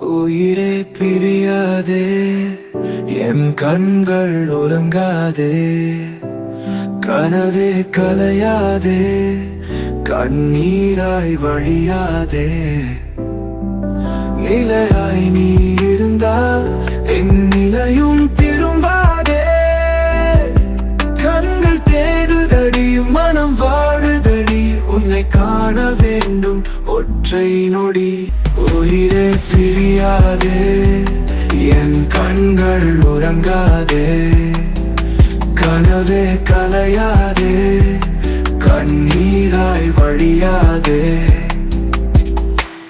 உயிரே பிரியாதே என் கண்கள் உறங்காதே கனவே கலையாதே கண்ணீராய் வழியாதே. நிலையாய் நீ இருந்தால் என் நிலையும் திரும்பாதே. கண்கள் தேடுதடி மனம் வாடுதடி உன்னை காண வேண்டும் ஒற்றை நொடி. உறங்காதே. என் கண்கள் உறங்காதே. கனவே கலையாதே. கண்ணீராய் வழியாதே.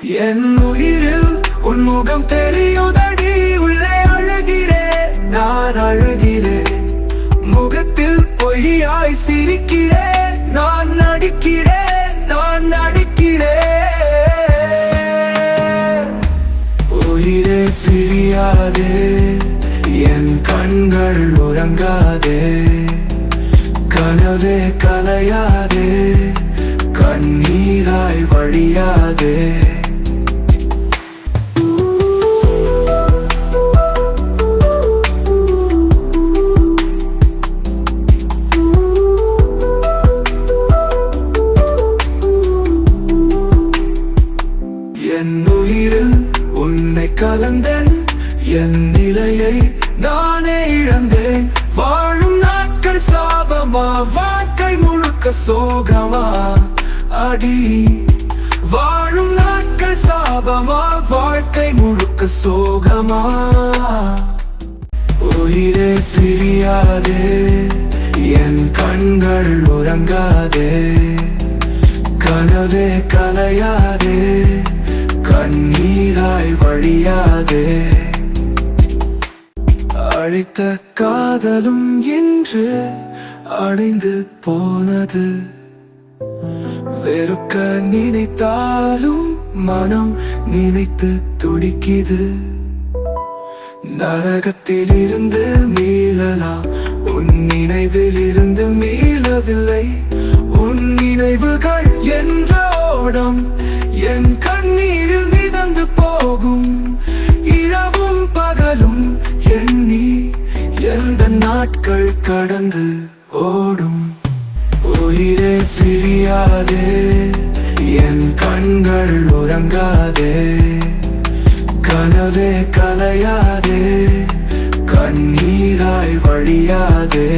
என் உயிரில் உன் முகம் தெரியுதடி. உள்ளே அழுகிறே நான் அழுகிறேன் முகத்தில் பொய்யாய் சிரிக்கிறேன் பிரியாதே என் கண்கள் உறங்காதே. கனவே கலையாதே கண்ணீராய் வழியாதே. என் நிலையை நானே இழந்தேன். வாழும் நாட்கள் சாபமா? வாழ்க்கை முழுக்க சோகமா? அடி. வாழும் நாட்கள் சாபமா? வாழ்க்கை முழுக்க சோகமா? உயிரே பிரியாதே. என் கண்கள் உறங்காதே. கனவே கலையாதே. கண்ணீராய் வழியாதே. அழைத்த காதலும் இன்று அடைந்து போனது. வெறுக்க நினைத்தாலும் மனம் நினைத்து துடிக்குது. நரகத்தில் இருந்து மீளலாம் உன் நினைவில் இருந்து மீளவில்லை. உன் நினைவுகள் என்ற ஓடம் என் கண்ணீரில் மிதந்து போகும். எதிரே பிரியாதே என் கண்கள் உறங்காதே. கனவே கலையாதே கண்ணீராய் வழியாதே.